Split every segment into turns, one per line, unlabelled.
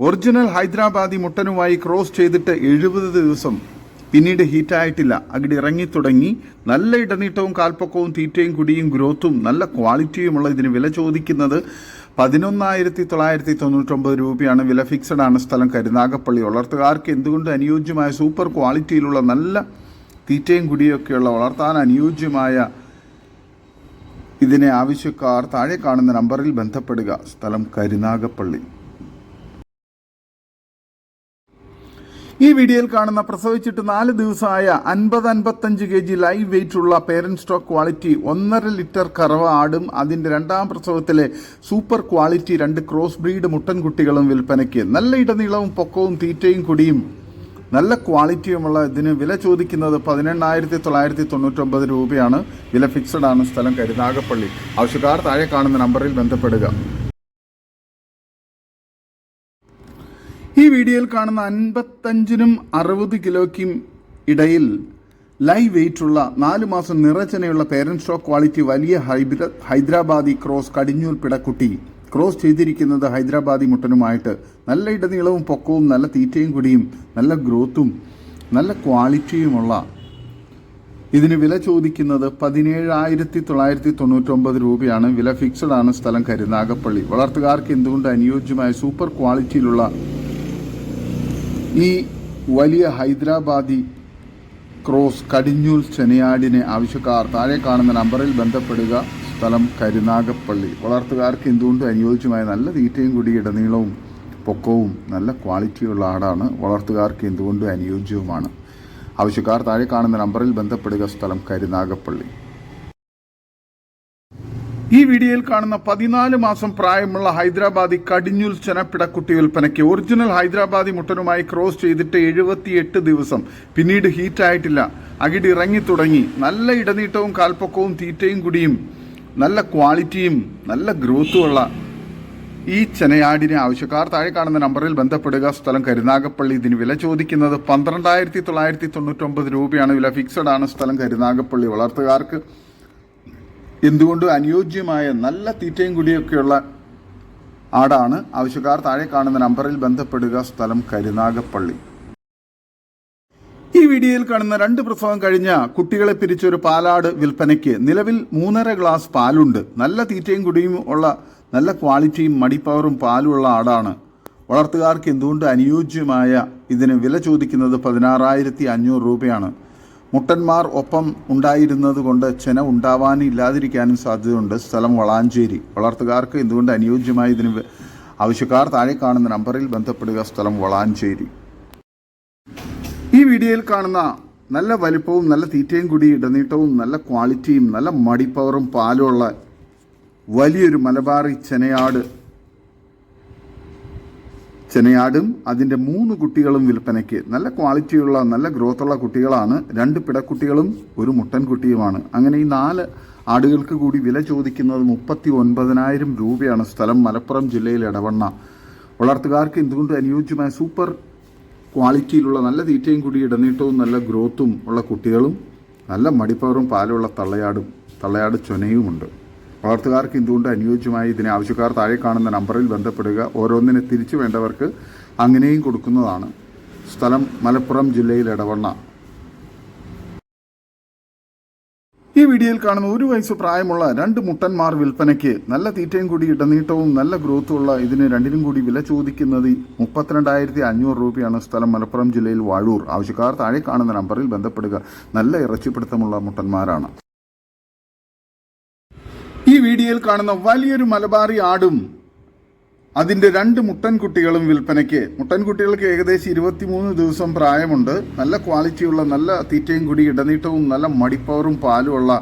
Original Hyderabadi മുട്ടനുമായി cross ചെയ്തിട്ട് എഴുപത് ദിവസം പിന്നീട് ഹീറ്റായിട്ടില്ല. അകിട് ഇറങ്ങി തുടങ്ങി. നല്ല ഇടനീട്ടവും കാൽപ്പൊക്കവും തീറ്റയും കുടിയും ഗ്രോത്തും നല്ല ക്വാളിറ്റിയുമുള്ള ഇതിന് വില ചോദിക്കുന്നത് പതിനൊന്നായിരത്തി തൊള്ളായിരത്തി തൊണ്ണൂറ്റൊമ്പത് രൂപയാണ്. വില ഫിക്സഡ് ആണ് സ്ഥലം കരുനാഗപ്പള്ളി. വളർത്തുകാർക്ക് എന്തുകൊണ്ട് അനുയോജ്യമായ സൂപ്പർ ക്വാളിറ്റിയിലുള്ള നല്ല തീറ്റയും കുടിയൊക്കെയുള്ള വളർത്താൻ അനുയോജ്യമായ ഇതിനെ ആവശ്യക്കാർ താഴെ കാണുന്ന നമ്പറിൽ ബന്ധപ്പെടുക. സ്ഥലം കരുനാഗപ്പള്ളി. ഈ വീഡിയോയിൽ കാണുന്ന പ്രസവിച്ചിട്ട് നാല് ദിവസമായ അൻപത് അൻപത്തഞ്ച് കെ ജി ലൈവ് വെയിറ്റ് ഉള്ള പേരന്റ് സ്റ്റോക്ക് ക്വാളിറ്റി ഒന്നര ലിറ്റർ കറവ ആടും. അതിന്റെ രണ്ടാം പ്രസവത്തിലെ സൂപ്പർ ക്വാളിറ്റി രണ്ട് ക്രോസ് ബ്രീഡ് മുട്ടൻ കുട്ടികളും വിൽപ്പനയ്ക്ക്. നല്ല ഇടനീളവും പൊക്കവും തീറ്റയും കുടിയും. നല്ല ക്വാളിറ്റിയുമുള്ള ഇതിന് വില ചോദിക്കുന്നത് പതിനെണ്ണായിരത്തി തൊള്ളായിരത്തി തൊണ്ണൂറ്റൊമ്പത് രൂപയാണ്. വില ഫിക്സഡ് ആണ് സ്ഥലം കരുനാഗപ്പള്ളി. ആവശ്യക്കാർ താഴെ കാണുന്ന നമ്പറിൽ ബന്ധപ്പെടുക. ഈ വീഡിയോയിൽ കാണുന്ന അൻപത്തഞ്ചിനും അറുപത് കിലോയ്ക്കും ഇടയിൽ ലൈവ് വെയിറ്റ് ഉള്ള നാല് മാസം നിറച്ചനയുള്ള പേരന്റ് സ്റ്റോക്ക് ക്വാളിറ്റി വലിയ ഹൈദരാബാദി ക്രോസ് കടിഞ്ഞൂൽ പിടക്കുട്ടി. ക്രോസ് ചെയ്തിരിക്കുന്നത് ഹൈദരാബാദി മുട്ടനുമായിട്ട് നല്ല ഇടനീളവും പൊക്കവും നല്ല തീറ്റയും കുടിയും നല്ല ഗ്രോത്തും നല്ല ക്വാളിറ്റിയുമുള്ള ഇതിന് വില ചോദിക്കുന്നത് പതിനേഴായിരത്തി തൊള്ളായിരത്തി തൊണ്ണൂറ്റൊമ്പത് രൂപയാണ്. വില ഫിക്സഡ് ആണ് സ്ഥലം കരുനാഗപ്പള്ളി. വളർത്തുകാർക്ക് എന്തുകൊണ്ട് അനുയോജ്യമായ സൂപ്പർ ക്വാളിറ്റിയിലുള്ള ഈ വലിയ ഹൈദരാബാദി ക്രോസ് കടിഞ്ഞൂൽ ചെനയാടിനെ ആവശ്യക്കാർ താഴെ കാണുന്ന നമ്പറിൽ ബന്ധപ്പെടുക. സ്ഥലം കരുനാഗപ്പള്ളി. വളർത്തുകാർക്ക് എന്തുകൊണ്ടും അനുയോജ്യമായ നല്ല തീറ്റയും കൂടി ഇടനീളവും പൊക്കവും നല്ല ക്വാളിറ്റിയുള്ള ആടാണ്. വളർത്തുകാർക്ക് എന്തുകൊണ്ടും അനുയോജ്യവുമാണ്? ആവശ്യക്കാർ താഴെ കാണുന്ന നമ്പറിൽ ബന്ധപ്പെടുക. സ്ഥലം കരുനാഗപ്പള്ളി. ഈ വീഡിയോയിൽ കാണുന്ന പതിനാല് മാസം പ്രായമുള്ള ഹൈദരാബാദി കടിഞ്ഞൂൽ ചെനപ്പിടക്കുട്ടി വിൽപ്പനയ്ക്ക് ഒറിജിനൽ ഹൈദരാബാദി മുട്ടനുമായി ക്രോസ് ചെയ്തിട്ട് എഴുപത്തിയെട്ട് ദിവസം. പിന്നീട് ഹീറ്റായിട്ടില്ല അകിട് ഇറങ്ങി തുടങ്ങി. നല്ല ഇടനീട്ടവും കാൽപ്പൊക്കവും തീറ്റയും കുടിയും നല്ല ക്വാളിറ്റിയും നല്ല ഗ്രോത്തുമുള്ള ഈ ചെനയാടിനെ ആവശ്യക്കാർ താഴെ കാണുന്ന നമ്പറിൽ ബന്ധപ്പെടുക. സ്ഥലം കരുനാഗപ്പള്ളി. ഇതിന് വില ചോദിക്കുന്നത് പന്ത്രണ്ടായിരത്തി തൊള്ളായിരത്തി തൊണ്ണൂറ്റൊമ്പത് രൂപയാണ്. വില ഫിക്സഡ് ആണ്. സ്ഥലം കരുനാഗപ്പള്ളി. വളർത്തുകാർക്ക് എന്തുകൊണ്ടും അനുയോജ്യമായ നല്ല തീറ്റയും കുടിയൊക്കെയുള്ള ആടാണ് ആവശ്യക്കാർ താഴെ കാണുന്ന നമ്പറിൽ ബന്ധപ്പെടുക സ്ഥലം കരുനാഗപ്പള്ളി. ഈ വീഡിയോയിൽ കാണുന്ന രണ്ട് പ്രസവം കഴിഞ്ഞ കുട്ടികളെ പിരിച്ചൊരു പാലാട് വിൽപ്പനയ്ക്ക് നിലവിൽ മൂന്നര ഗ്ലാസ് പാലുണ്ട്. നല്ല തീറ്റയും കുടിയും ഉള്ള നല്ല ക്വാളിറ്റിയും മടിപ്പവറും പാലുമുള്ള ആടാണ്. വളർത്തുകാർക്ക് എന്തുകൊണ്ട് അനുയോജ്യമായ ഇതിന് വില ചോദിക്കുന്നത് പതിനാറായിരത്തി അഞ്ഞൂറ് രൂപയാണ്. മുട്ടന്മാർ ഒപ്പം ഉണ്ടായിരുന്നത് കൊണ്ട് ചെന ഉണ്ടാവാനും ഇല്ലാതിരിക്കാനും സാധ്യതയുണ്ട്. സ്ഥലം വളാഞ്ചേരി. വളർത്തുകാർക്ക് എന്തുകൊണ്ട് അനുയോജ്യമായ ഇതിന് ആവശ്യക്കാർ താഴെ കാണുന്ന നമ്പറിൽ ബന്ധപ്പെടുക. സ്ഥലം വളാഞ്ചേരി. ഈ വീഡിയോയിൽ കാണുന്ന നല്ല വലിപ്പവും നല്ല തീറ്റയും കൂടി ഇടനീട്ടവും നല്ല ക്വാളിറ്റിയും നല്ല മടിപ്പവറും പാലുമുള്ള വലിയൊരു മലബാറി ചെനയാട് ചെനയാടും. അതിന്റെ മൂന്ന് കുട്ടികളും വിൽപ്പനയ്ക്ക്. നല്ല ക്വാളിറ്റിയുള്ള നല്ല ഗ്രോത്തുള്ള കുട്ടികളാണ്. രണ്ട് പിടക്കുട്ടികളും ഒരു മുട്ടൻകുട്ടിയുമാണ്. അങ്ങനെ ഈ നാല് ആടുകൾക്ക് കൂടി വില ചോദിക്കുന്നത് മുപ്പത്തി ഒൻപതിനായിരം രൂപയാണ് സ്ഥലം മലപ്പുറം ജില്ലയിൽ ഇടവണ്ണ വളർത്തുകാർക്ക് എന്തുകൊണ്ട് അനുയോജ്യമായ സൂപ്പർ ക്വാളിറ്റിയിലുള്ള നല്ല തീറ്റയും കൂടി ഇടനീട്ടവും നല്ല ഗ്രോത്തും ഉള്ള കുട്ടികളും നല്ല മടിപ്പവറും പാലുള്ള തള്ളയാടും തള്ളയാട് ചൊനയുമുണ്ട്. വളർത്തുകാർക്ക് എന്തുകൊണ്ട് അനുയോജ്യമായി ഇതിനെ ആവശ്യക്കാർ താഴെ കാണുന്ന നമ്പറിൽ ബന്ധപ്പെടുക? ഓരോന്നിനെ തിരിച്ചു വേണ്ടവർക്ക് അങ്ങനെയും കൊടുക്കുന്നതാണ്. സ്ഥലം മലപ്പുറം ജില്ലയിൽ ഇടവണ്ണ ഈ വീഡിയോയിൽ കാണുന്ന ഒരു വയസ്സ് പ്രായമുള്ള രണ്ട് മുട്ടന്മാർ വിൽപ്പനയ്ക്ക് നല്ല തീറ്റയും കൂടി ഇടനീട്ടവും നല്ല ഗ്രോത്തും ഉള്ള ഇതിന് രണ്ടിനും കൂടി വില ചോദിക്കുന്നത് മുപ്പത്തിരണ്ടായിരത്തി അഞ്ഞൂറ് രൂപയാണ് സ്ഥലം മലപ്പുറം ജില്ലയിൽ വാഴൂർ. ആവശ്യക്കാർ താഴെ കാണുന്ന നമ്പറിൽ ബന്ധപ്പെടുക. നല്ല ഇറച്ചിപ്പിടുത്തമുള്ള മുട്ടന്മാരാണ്. വീഡിയോയിൽ കാണുന്ന വലിയൊരു മലബാറി ആടും അതിന്റെ രണ്ട് മുട്ടൻകുട്ടികളും വിൽപ്പനയ്ക്ക്. മുട്ടൻകുട്ടികൾക്ക് ഏകദേശം ഇരുപത്തിമൂന്ന് ദിവസം പ്രായമുണ്ട്. നല്ല ക്വാളിറ്റിയുള്ള നല്ല തീറ്റയും കൂടി ഇടനീട്ടവും നല്ല മടിപ്പവറും പാലുമുള്ള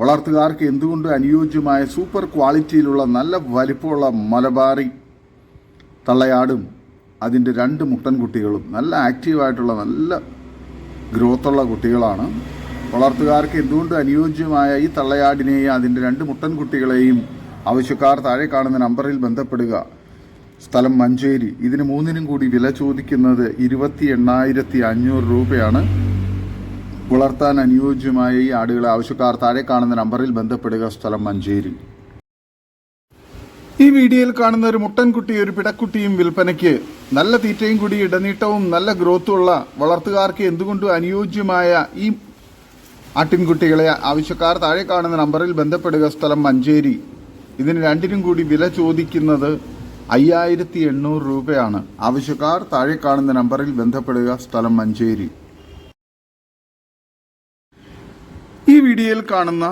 വളർത്തുകാർക്ക് എന്തുകൊണ്ട് അനുയോജ്യമായ സൂപ്പർ ക്വാളിറ്റിയിലുള്ള നല്ല വലിപ്പമുള്ള മലബാറി തള്ളയാടും അതിന്റെ രണ്ട് മുട്ടൻകുട്ടികളും. നല്ല ആക്റ്റീവായിട്ടുള്ള നല്ല ഗ്രോത്തുള്ള കുട്ടികളാണ്. വളർത്തുകാർക്ക് എന്തുകൊണ്ട് അനുയോജ്യമായ ഈ തള്ളയാടിനെയും അതിന്റെ രണ്ട് മുട്ടൻകുട്ടികളെയും ആവശ്യക്കാർ താഴെ കാണുന്ന നമ്പറിൽ ബന്ധപ്പെടുക? സ്ഥലം മഞ്ചേരി. ഇതിന് മൂന്നിനും കൂടി വില ചോദിക്കുന്നത് ഇരുപത്തി എണ്ണായിരത്തി അഞ്ഞൂറ് രൂപയാണ്. വളർത്താൻ അനുയോജ്യമായ ഈ ആടുകളെ ആവശ്യക്കാർ താഴെ കാണുന്ന നമ്പറിൽ ബന്ധപ്പെടുക സ്ഥലം മഞ്ചേരി. ഈ വീഡിയോയിൽ കാണുന്ന ഒരു മുട്ടൻകുട്ടി ഒരു പിടക്കുട്ടിയും വിൽപ്പനയ്ക്ക് നല്ല തീറ്റയും കൂടി ഇടനീട്ടവും നല്ല ഗ്രോത്തും ഉള്ള വളർത്തുകാർക്ക് എന്തുകൊണ്ടും അനുയോജ്യമായ ഈ ആട്ടിൻകുട്ടികളെ ആവശ്യക്കാർ താഴെ കാണുന്ന നമ്പറിൽ ബന്ധപ്പെടുക സ്ഥലം മഞ്ചേരി. ഇതിന് രണ്ടിനും കൂടി വില ചോദിക്കുന്നത് അയ്യായിരത്തി എണ്ണൂറ് രൂപയാണ്. ആവശ്യക്കാർ താഴെ കാണുന്ന നമ്പറിൽ ബന്ധപ്പെടുക സ്ഥലം മഞ്ചേരി. ഈ വീഡിയോയിൽ കാണുന്ന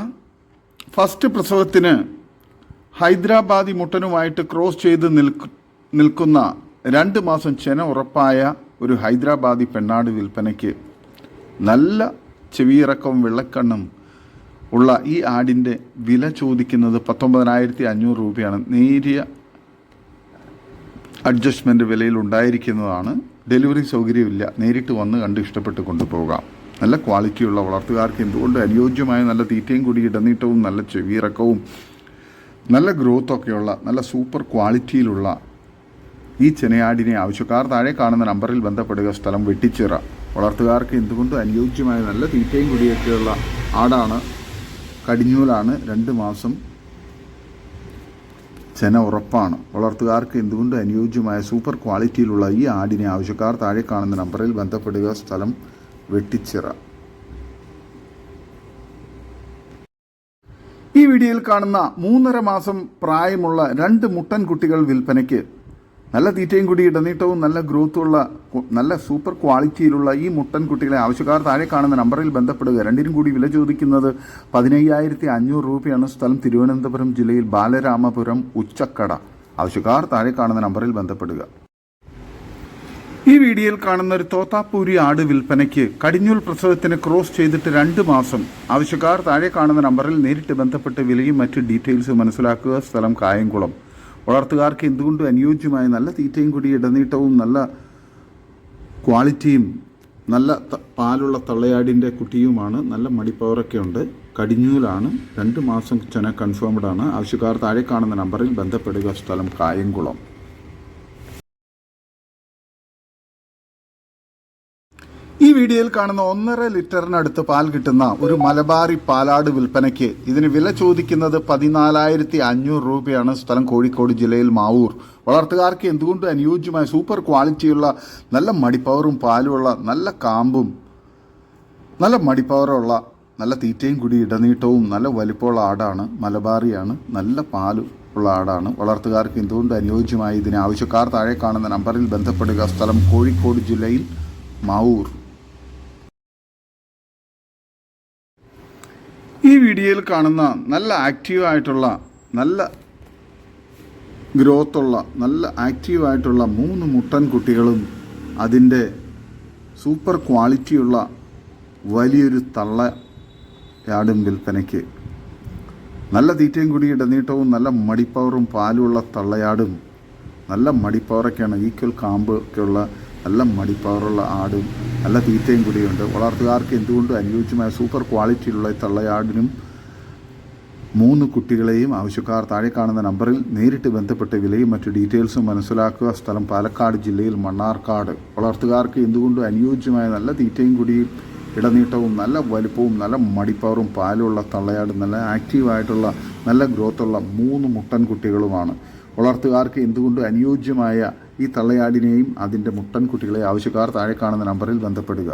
ഫസ്റ്റ് പ്രസവത്തിന് ഹൈദരാബാദി മുട്ടനുമായിട്ട് ക്രോസ് ചെയ്ത് നിൽക്ക് നിൽക്കുന്ന രണ്ട് മാസം ചെന ഉറപ്പായ ഒരു ഹൈദരാബാദി പെണ്ണാട് വിൽപ്പനയ്ക്ക് നല്ല ചെവിയിറക്കവും വെള്ളക്കണ്ണും ഉള്ള ഈ ആടിന്റെ വില ചോദിക്കുന്നത് പത്തൊമ്പതിനായിരത്തി അഞ്ഞൂറ് രൂപയാണ്. നേരിയ അഡ്ജസ്റ്റ്മെന്റ് വിലയിൽ ഉണ്ടായിരിക്കുന്നതാണ്. ഡെലിവറി സൗകര്യമില്ല. നേരിട്ട് വന്ന് കണ്ട് ഇഷ്ടപ്പെട്ട് കൊണ്ടുപോകാം. നല്ല ക്വാളിറ്റിയുള്ള വളർത്തുകാർക്ക് എന്തുകൊണ്ട് അനുയോജ്യമായ നല്ല തീറ്റയും കൂടി ഇടനീട്ടവും നല്ല ചെവിയിറക്കവും നല്ല ഗ്രോത്തൊക്കെയുള്ള നല്ല സൂപ്പർ ക്വാളിറ്റിയിലുള്ള ഈ ചെനയാടിനെ ആവശ്യക്കാർ താഴെ കാണുന്ന നമ്പറിൽ ബന്ധപ്പെടുക സ്ഥലം വെട്ടിച്ചിറ വളർത്തുകാർക്ക് എന്തുകൊണ്ട് അനുയോജ്യമായ നല്ല തീറ്റയും കുടിയൊക്കെയുള്ള ആടാണ്. കടിഞ്ഞൂലാണ് രണ്ട് മാസം ചെന ഉറപ്പാണ്. വളർത്തുകാർക്ക് എന്തുകൊണ്ട് അനുയോജ്യമായ സൂപ്പർ ക്വാളിറ്റിയിലുള്ള ഈ ആടിനെ ആവശ്യക്കാർ താഴെ കാണുന്ന നമ്പറിൽ ബന്ധപ്പെടുക സ്ഥലം വെട്ടിച്ചിറ ഈ വീഡിയോയിൽ കാണുന്ന മൂന്നര മാസം പ്രായമുള്ള രണ്ട് മുട്ടൻ കുട്ടികൾ വിൽപ്പനയ്ക്ക് നല്ല തീറ്റയും കൂടി ഇടനീട്ടവും നല്ല ഗ്രോത്തുള്ള നല്ല സൂപ്പർ ക്വാളിറ്റിയിലുള്ള ഈ മുട്ടൻ കുട്ടികളെ ആവശ്യക്കാർ താഴെ കാണുന്ന നമ്പറിൽ ബന്ധപ്പെടുക. രണ്ടിനും കൂടി വില ചോദിക്കുന്നത് പതിനയ്യായിരത്തി അഞ്ഞൂറ് രൂപയാണ്. സ്ഥലം തിരുവനന്തപുരം ജില്ലയിൽ ബാലരാമപുരം ഉച്ചക്കട. ആവശ്യക്കാർ താഴെ കാണുന്ന നമ്പറിൽ ബന്ധപ്പെടുക. ഈ വീഡിയോയിൽ കാണുന്ന ഒരു തോത്താപ്പൂരി ആട് വിൽപ്പനയ്ക്ക് കടിഞ്ഞൂൽ പ്രസവത്തിന് ക്രോസ് ചെയ്തിട്ട് രണ്ട് മാസം. ആവശ്യക്കാർ താഴെ കാണുന്ന നമ്പറിൽ നേരിട്ട് ബന്ധപ്പെട്ട് വിലയും മറ്റ് ഡീറ്റെയിൽസും മനസ്സിലാക്കുക. സ്ഥലം കായംകുളം. വളർത്തുകാർക്ക് എന്തുകൊണ്ടും അനുയോജ്യമായ നല്ല തീറ്റയും കൂടി ഇടനീട്ടവും നല്ല ക്വാളിറ്റിയും നല്ല പാലുള്ള തള്ളയാടിന്റെ കുട്ടിയുമാണ് നല്ല മടിപ്പവറൊക്കെ ഉണ്ട്. കടിഞ്ഞൂലാണ്. രണ്ട് മാസം ചെന കൺഫേംഡ് ആണ്. ആവശ്യക്കാർ താഴെ കാണുന്ന നമ്പറിൽ ബന്ധപ്പെടുക. സ്ഥലം കായംകുളം. വീഡിയോയിൽ കാണുന്ന ഒന്നര ലിറ്ററിനടുത്ത് പാൽ കിട്ടുന്ന ഒരു മലബാറി പാലാട് വിൽപ്പനയ്ക്ക് ഇതിന് വില ചോദിക്കുന്നത് പതിനാലായിരത്തി അഞ്ഞൂറ് രൂപയാണ് സ്ഥലം കോഴിക്കോട് ജില്ലയിൽ മാവൂർ. വളർത്തുകാർക്ക് എന്തുകൊണ്ടും അനുയോജ്യമായ സൂപ്പർ ക്വാളിറ്റിയുള്ള നല്ല മടിപ്പവറും പാലുമുള്ള നല്ല കാമ്പും നല്ല മടിപ്പവറുള്ള നല്ല തീറ്റയും കൂടി ഇടനീട്ടവും നല്ല വലിപ്പമുള്ള ആടാണ് മലബാറിയാണ് നല്ല പാലും ഉള്ള ആടാണ്. വളർത്തുകാർക്ക് എന്തുകൊണ്ട് അനുയോജ്യമായി ഇതിന് ആവശ്യക്കാർ താഴെ കാണുന്ന നമ്പറിൽ ബന്ധപ്പെടുക. സ്ഥലം കോഴിക്കോട് ജില്ലയിൽ മാവൂർ. ഈ വീഡിയോയിൽ കാണുന്ന നല്ല ആക്റ്റീവായിട്ടുള്ള നല്ല ഗ്രോത്തുള്ള നല്ല ആക്റ്റീവായിട്ടുള്ള മൂന്ന് മുട്ടൻ കുട്ടികളും അതിന്റെ സൂപ്പർ ക്വാളിറ്റിയുള്ള വലിയൊരു തള്ളയാടും വിൽപ്പനയ്ക്ക്. നല്ല തീറ്റയും കൂടി ഇടനീട്ടവും നല്ല മടിപ്പവറും പാലുമുള്ള തള്ളയാടും നല്ല മടിപ്പവറൊക്കെയാണ് ഈക്വൽ കാമ്പ് ഒക്കെയുള്ള നല്ല മടിപ്പവറുള്ള ആടും നല്ല തീറ്റയും കൂടിയുണ്ട്. വളർത്തുകാർക്ക് എന്തുകൊണ്ടും അനുയോജ്യമായ സൂപ്പർ ക്വാളിറ്റിയിലുള്ള തള്ളയാടിനും മൂന്ന് കുട്ടികളെയും ആവശ്യക്കാർ താഴെ കാണുന്ന നമ്പറിൽ നേരിട്ട് ബന്ധപ്പെട്ട് വിലയും മറ്റ് ഡീറ്റെയിൽസും മനസ്സിലാക്കുക. സ്ഥലം പാലക്കാട് ജില്ലയിൽ മണ്ണാർക്കാട്. വളർത്തുകാർക്ക് എന്തുകൊണ്ടും അനുയോജ്യമായ നല്ല തീറ്റയും കൂടിയും ഇടനീട്ടവും നല്ല വലുപ്പവും നല്ല മടിപ്പവറും പാലുള്ള തള്ളയാടും നല്ല ആക്റ്റീവായിട്ടുള്ള നല്ല ഗ്രോത്തുള്ള മൂന്ന് മുട്ടൻ കുട്ടികളുമാണ് വളർത്തുകാർക്ക് എന്തുകൊണ്ടും അനുയോജ്യമായ ഈ തള്ളയാടിനെയും അതിന്റെ മുട്ടൻകുട്ടികളെ ആവശ്യക്കാർ താഴെ കാണുന്ന നമ്പറിൽ ബന്ധപ്പെടുക.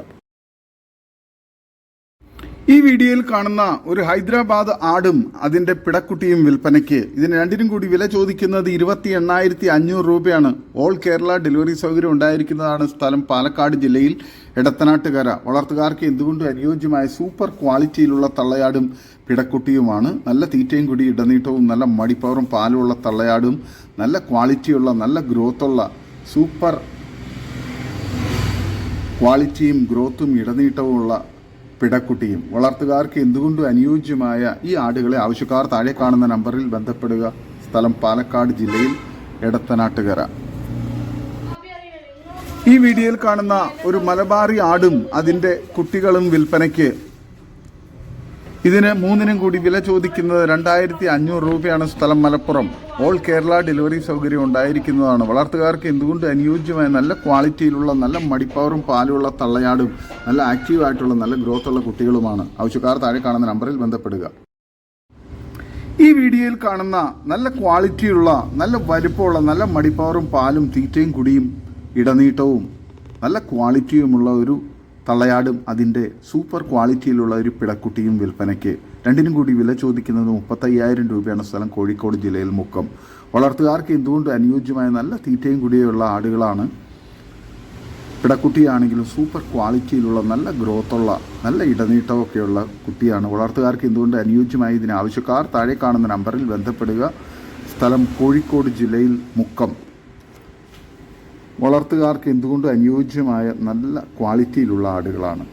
ഈ വീഡിയോയിൽ കാണുന്ന ഒരു ഹൈദരാബാദ് ആടും അതിന്റെ പിടക്കുട്ടിയും വിൽപ്പനയ്ക്ക് ഇതിന് രണ്ടിനും കൂടി വില ചോദിക്കുന്നത് ഇരുപത്തി എണ്ണായിരത്തി അഞ്ഞൂറ് രൂപയാണ്. ഓൾ കേരള ഡെലിവറി സൗകര്യം ഉണ്ടായിരിക്കുന്നതാണ് സ്ഥലം പാലക്കാട് ജില്ലയിൽ. ഇടത്തനാട്ടുകര വളർത്തുകാർക്ക് എന്തുകൊണ്ടും അനുയോജ്യമായ സൂപ്പർ ക്വാളിറ്റിയിലുള്ള തള്ളയാടും പിടക്കുട്ടിയുമാണ്. നല്ല തീറ്റയും കൂടി ഇടനീട്ടവും നല്ല മടിപ്പവറും പാലുമുള്ള തള്ളയാടും നല്ല ക്വാളിറ്റിയുള്ള നല്ല ഗ്രോത്തുള്ള സൂപ്പർ ക്വാളിറ്റിയും ഗ്രോത്തും ഇടനീട്ടവുമുള്ള പിടക്കുട്ടിയും വളർത്തുകാർക്ക് എന്തുകൊണ്ടും അനുയോജ്യമായ ഈ ആടുകളെ ആവശ്യക്കാർ താഴെ കാണുന്ന നമ്പറിൽ ബന്ധപ്പെടുക. സ്ഥലം പാലക്കാട് ജില്ലയിൽ എടത്തനാട്ടുകര. ഈ വീഡിയോയിൽ കാണുന്ന ഒരു മലബാറി ആടും അതിന്റെ കുട്ടികളും വിൽപ്പനയ്ക്ക് ഇതിന് മൂന്നിനും കൂടി വില ചോദിക്കുന്നത് രണ്ടായിരത്തി അഞ്ഞൂറ് രൂപയാണ് സ്ഥലം മലപ്പുറം. ഓൾ കേരള ഡെലിവറി സൗകര്യം ഉണ്ടായിരിക്കുന്നതാണ്. വളർത്തുകാർക്ക് എന്തുകൊണ്ട് അനുയോജ്യമായ നല്ല ക്വാളിറ്റിയിലുള്ള നല്ല മടിപ്പവറും പാലുള്ള തള്ളയാടും നല്ല ആക്റ്റീവ് ആയിട്ടുള്ള നല്ല ഗ്രോത്ത് ഉള്ള കുട്ടികളുമാണ്. ആവശ്യക്കാർ താഴെ കാണുന്ന നമ്പറിൽ ബന്ധപ്പെടുക. ഈ വീഡിയോയിൽ കാണുന്ന നല്ല ക്വാളിറ്റിയുള്ള നല്ല വലിപ്പമുള്ള നല്ല മടിപ്പവറും പാലും തീറ്റയും കുടിയും ഇടനീട്ടവും നല്ല ക്വാളിറ്റിയുമുള്ള ഒരു തള്ളയാടും അതിന്റെ സൂപ്പർ ക്വാളിറ്റിയിലുള്ള ഒരു പിടക്കുട്ടിയും വിൽപ്പനയ്ക്ക്. രണ്ടിനും കൂടി വില ചോദിക്കുന്നത് മുപ്പത്തയ്യായിരം രൂപയാണ് സ്ഥലം കോഴിക്കോട് ജില്ലയിൽ മുക്കം. വളർത്തുകാർക്ക് എന്തുകൊണ്ട് അനുയോജ്യമായ നല്ല തീറ്റയും കൂടിയുള്ള ആടുകളാണ്? പിടക്കുട്ടിയാണെങ്കിലും സൂപ്പർ ക്വാളിറ്റിയിലുള്ള നല്ല ഗ്രോത്തുള്ള നല്ല ഇടനീട്ടമൊക്കെയുള്ള കുട്ടിയാണ്. വളർത്തുകാർക്ക് എന്തുകൊണ്ട് അനുയോജ്യമായ ഇതിന് ആവശ്യക്കാർ താഴെ കാണുന്ന നമ്പറിൽ ബന്ധപ്പെടുക. സ്ഥലം കോഴിക്കോട് ജില്ലയിൽ മുക്കം. വളർത്തുകാർക്ക് എന്തുകൊണ്ടും അനുയോജ്യമായ നല്ല ക്വാളിറ്റിയിലുള്ള ആടുകളാണ്?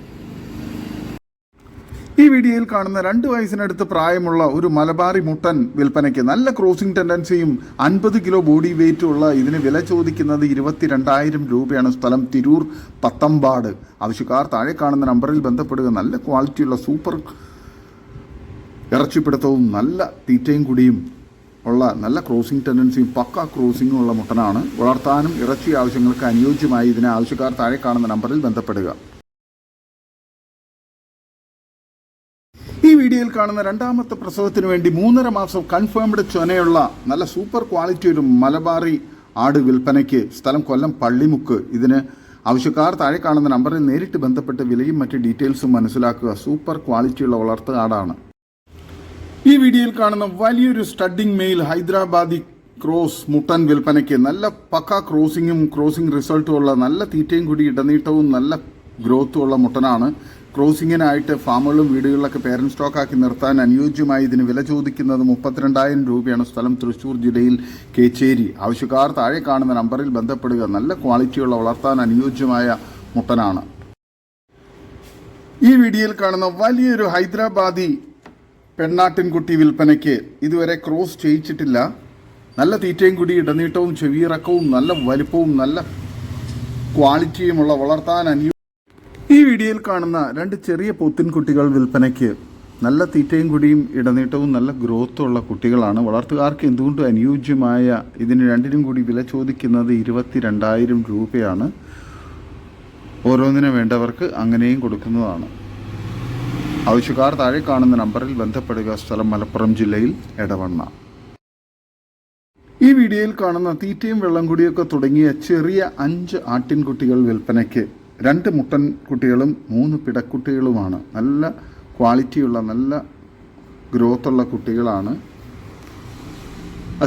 ഈ വീഡിയോയിൽ കാണുന്ന രണ്ട് വയസ്സിനടുത്ത് പ്രായമുള്ള ഒരു മലബാറി മുട്ടൻ വിൽപ്പനയ്ക്ക് നല്ല ക്രോസിംഗ് ടെൻഡൻസിയും അൻപത് കിലോ ബോഡി വെയിറ്റും ഉള്ള ഇതിന് വില ചോദിക്കുന്നത് ഇരുപത്തിരണ്ടായിരം രൂപയാണ് സ്ഥലം തിരൂർ പത്തമ്പാട്. ആവശ്യക്കാർ താഴെ കാണുന്ന നമ്പറിൽ ബന്ധപ്പെടുക. നല്ല ക്വാളിറ്റിയുള്ള സൂപ്പർ ഇറച്ചിപ്പിടുത്തവും നല്ല തീറ്റയും കുടിയും ഉള്ള നല്ല ക്രോസിംഗ് ടെൻഡൻസിയും പക്ക ക്രോസിംഗും ഉള്ള മുട്ടനാണ്. വളർത്താനും ഇറച്ചി ആവശ്യങ്ങൾക്ക് അനുയോജ്യമായി ഇതിനെ ആവശ്യക്കാർ താഴെ കാണുന്ന നമ്പറിൽ ബന്ധപ്പെടുക. ഈ വീഡിയോയിൽ കാണുന്ന രണ്ടാമത്തെ പ്രസവത്തിന് വേണ്ടി മൂന്നര മാസം കൺഫേംഡ് ചൊനയുള്ള നല്ല സൂപ്പർ ക്വാളിറ്റി ഒരു മലബാറി ആട് വിൽപ്പനയ്ക്ക് സ്ഥലം കൊല്ലം പള്ളിമുക്ക്. ഇതിന് ആവശ്യക്കാർ താഴെ കാണുന്ന നമ്പറിൽ നേരിട്ട് ബന്ധപ്പെട്ട് വിലയും മറ്റ് ഡീറ്റെയിൽസും മനസ്സിലാക്കുക. സൂപ്പർ ക്വാളിറ്റിയുള്ള വളർത്തു ആടാണ്. ഈ വീഡിയോയിൽ കാണുന്ന വലിയൊരു സ്റ്റഡിംഗ് മെയിൽ ഹൈദരാബാദി ക്രോസ് മുട്ടൻ വിൽപ്പനയ്ക്ക് നല്ല പക്ക ക്രോസിങ്ങും ക്രോസിംഗ് റിസൾട്ടും ഉള്ള നല്ല തീറ്റയും കൂടി ഇടനീട്ടവും നല്ല ഗ്രോത്തും ഉള്ള മുട്ടനാണ്. ക്രോസിങ്ങിനായിട്ട് ഫാമുകളിലും വീടുകളിലൊക്കെ പേരൻ സ്റ്റോക്കാക്കി നിർത്താൻ അനുയോജ്യമായി ഇതിന് വില ചോദിക്കുന്നത് മുപ്പത്തിരണ്ടായിരം രൂപയാണ്. സ്ഥലം തൃശ്ശൂർ ജില്ലയിൽ കേച്ചേരി. ആവശ്യക്കാർ താഴെ കാണുന്ന നമ്പറിൽ ബന്ധപ്പെടുക. നല്ല ക്വാളിറ്റിയുള്ള വളർത്താൻ അനുയോജ്യമായ മുട്ടനാണ്. ഈ വീഡിയോയിൽ കാണുന്ന വലിയൊരു ഹൈദരാബാദി പെണ്ണാട്ടിൻകുട്ടി വിൽപ്പനയ്ക്ക് ഇതുവരെ ക്രോസ് ചെയ്യിച്ചിട്ടില്ല. നല്ല തീറ്റയും കൂടി ഇടനീട്ടവും ചെവിയിറക്കവും നല്ല വലിപ്പവും നല്ല ക്വാളിറ്റിയുമുള്ള വളർത്താൻ അനു ഈ വീഡിയോയിൽ കാണുന്ന രണ്ട് ചെറിയ പോത്തിൻകുട്ടികൾ വിൽപ്പനയ്ക്ക് നല്ല തീറ്റയും കൂടിയും ഇടനീട്ടവും നല്ല ഗ്രോത്തും ഉള്ള കുട്ടികളാണ്. വളർത്തുകാർക്ക് എന്തുകൊണ്ട് അനുയോജ്യമായ ഇതിന് രണ്ടിനും കൂടി വില ചോദിക്കുന്നത് ഇരുപത്തി രണ്ടായിരം രൂപയാണ്. ഓരോന്നിനും വേണ്ടവർക്ക് അങ്ങനെയും കൊടുക്കുന്നതാണ്. ആവശ്യക്കാർ താഴെ കാണുന്ന നമ്പറിൽ ബന്ധപ്പെടുക സ്ഥലം മലപ്പുറം ജില്ലയിൽ എടവണ്ണ. ഈ വീഡിയോയിൽ കാണുന്ന തീറ്റയും വെള്ളം കുടിയൊക്കെ തുടങ്ങിയ ചെറിയ അഞ്ച് ആട്ടിൻകുട്ടികൾ വിൽപ്പനയ്ക്ക് രണ്ട് മുട്ടൻ കുട്ടികളും മൂന്ന് പിടക്കുട്ടികളുമാണ്. നല്ല ക്വാളിറ്റിയുള്ള നല്ല ഗ്രോത്തുള്ള കുട്ടികളാണ്.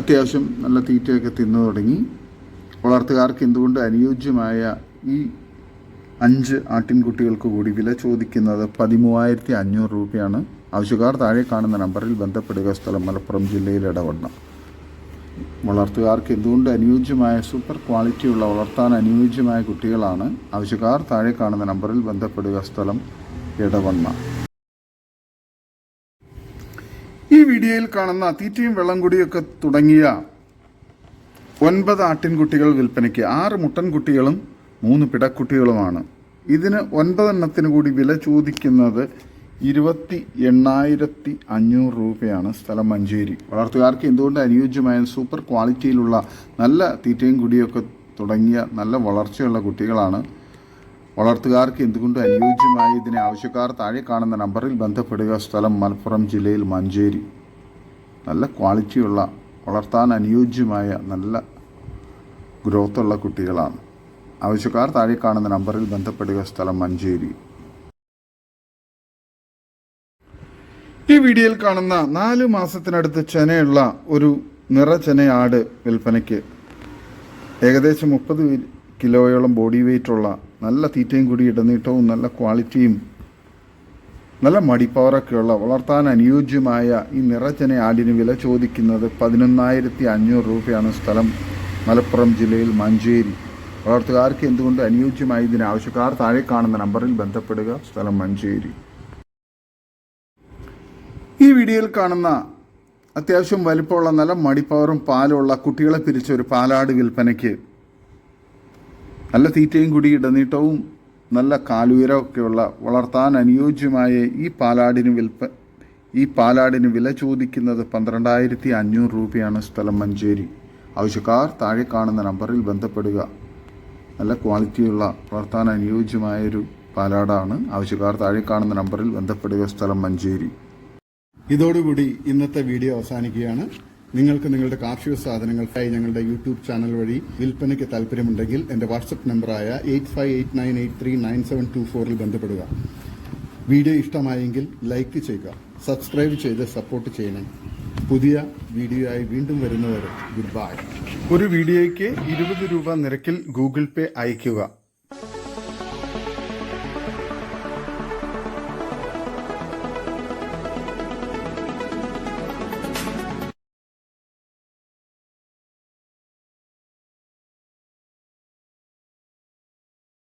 അത്യാവശ്യം നല്ല തീറ്റയൊക്കെ തിന്നു തുടങ്ങി. വളർത്തുകാർക്ക് എന്തുകൊണ്ട് അനുയോജ്യമായ ഈ അഞ്ച് ആട്ടിൻകുട്ടികൾക്ക് കൂടി വില ചോദിക്കുന്നത് പതിമൂവായിരത്തി അഞ്ഞൂറ് രൂപയാണ്. ആവശ്യക്കാർ താഴെ കാണുന്ന നമ്പറിൽ ബന്ധപ്പെടുക. സ്ഥലം മലപ്പുറം ജില്ലയിൽ ഇടവണ്ണം വളർത്തുകാർക്ക് എന്തുകൊണ്ട് അനുയോജ്യമായ സൂപ്പർ ക്വാളിറ്റിയുള്ള വളർത്താൻ അനുയോജ്യമായ കുട്ടികളാണ്? ആവശ്യക്കാർ താഴെ കാണുന്ന നമ്പറിൽ ബന്ധപ്പെടുക. സ്ഥലം ഇടവണ്ണ. ഈ വീഡിയോയിൽ കാണുന്ന തീറ്റയും വെള്ളം കുടിയൊക്കെ തുടങ്ങിയ ഒൻപത് ആട്ടിൻകുട്ടികൾ വിൽപ്പനയ്ക്ക് ആറ് മുട്ടൻകുട്ടികളും മൂന്ന് പിടക്കുട്ടികളുമാണ്. ഇതിന് ഒൻപതെണ്ണത്തിന് കൂടി വില ചോദിക്കുന്നത് ഇരുപത്തി എണ്ണായിരത്തി അഞ്ഞൂറ് രൂപയാണ് സ്ഥലം മഞ്ചേരി. വളർത്തുകാർക്ക് എന്തുകൊണ്ട് അനുയോജ്യമായ സൂപ്പർ ക്വാളിറ്റിയിലുള്ള നല്ല തീറ്റയും കുടിയൊക്കെ തുടങ്ങിയ നല്ല വളർച്ചയുള്ള കുട്ടികളാണ്? വളർത്തുകാർക്ക് എന്തുകൊണ്ട് അനുയോജ്യമായ ഇതിനെ ആവശ്യക്കാർ താഴെ കാണുന്ന നമ്പറിൽ ബന്ധപ്പെടുക? സ്ഥലം മലപ്പുറം ജില്ലയിൽ മഞ്ചേരി. നല്ല ക്വാളിറ്റിയുള്ള വളർത്താൻ അനുയോജ്യമായ നല്ല ഗ്രോത്തുള്ള കുട്ടികളാണ്. ആവശ്യക്കാർ താഴെ കാണുന്ന നമ്പറിൽ ബന്ധപ്പെടുക സ്ഥലം മഞ്ചേരി. ഈ വീഡിയോയിൽ കാണുന്ന നാല് മാസത്തിനടുത്ത് ചെനയുള്ള ഒരു നിറചെനയാട് വിൽപ്പനയ്ക്ക് ഏകദേശം മുപ്പത് കിലോയോളം ബോഡി വെയിറ്റുള്ള നല്ല തീറ്റയും കൂടി ഇടനീട്ടവും നല്ല ക്വാളിറ്റിയും നല്ല മടിപ്പവറൊക്കെയുള്ള വളർത്താൻ അനുയോജ്യമായ ഈ നിറചെന ആടിന് വില ചോദിക്കുന്നത് പതിനൊന്നായിരത്തി അഞ്ഞൂറ് രൂപയാണ് സ്ഥലം മലപ്പുറം ജില്ലയിൽ മഞ്ചേരി. വളർത്തുകാർക്ക് എന്തുകൊണ്ട് അനുയോജ്യമായി ഇതിന് ആവശ്യക്കാർ താഴെ കാണുന്ന നമ്പറിൽ ബന്ധപ്പെടുക? സ്ഥലം മഞ്ചേരി. ഈ വീഡിയോയിൽ കാണുന്ന അത്യാവശ്യം വലിപ്പമുള്ള നല്ല മടിപ്പവറും പാലുമുള്ള കുട്ടികളെ പിരിച്ച ഒരു പാലാട് വിൽപ്പനയ്ക്ക് നല്ല തീറ്റയും കുടി ഇടനീട്ടവും നല്ല കാലുയരമൊക്കെയുള്ള വളർത്താൻ അനുയോജ്യമായ ഈ പാലാടിന് വിൽപ്പ ഈ പാലാടിന് വില ചോദിക്കുന്നത് പന്ത്രണ്ടായിരത്തി അഞ്ഞൂറ് രൂപയാണ് സ്ഥലം മഞ്ചേരി. ആവശ്യക്കാർ താഴെ കാണുന്ന നമ്പറിൽ ബന്ധപ്പെടുക. നല്ല ക്വാളിറ്റിയുള്ള വളർത്താൻ അനുയോജ്യമായൊരു പാലാടാണ്. ആവശ്യക്കാർ താഴെ കാണുന്ന നമ്പറിൽ ബന്ധപ്പെടുക. സ്ഥലം മഞ്ചേരി. ഇതോടുകൂടി ഇന്നത്തെ വീഡിയോ അവസാനിക്കുകയാണ്. നിങ്ങൾക്ക് നിങ്ങളുടെ കാർഷിക സാധനങ്ങൾക്കായി ഞങ്ങളുടെ യൂട്യൂബ് ചാനൽ വഴി വിൽപ്പനയ്ക്ക് താല്പര്യമുണ്ടെങ്കിൽ എന്റെ വാട്സപ്പ് നമ്പറായ eight five eight nine eight three nine seven two ഫോറിൽ ബന്ധപ്പെടുക. വീഡിയോ ഇഷ്ടമായെങ്കിൽ ലൈക്ക് ചെയ്യുക. സബ്സ്ക്രൈബ് ചെയ്ത് സപ്പോർട്ട് ചെയ്യണം. പുതിയ വീഡിയോ ആയി വീണ്ടും വരുന്നവരെ ഗുഡ് ബൈ. ഒരു വീഡിയോയ്ക്ക് ഇരുപത് രൂപ നിരക്കിൽ ഗൂഗിൾ പേ അയയ്ക്കുക.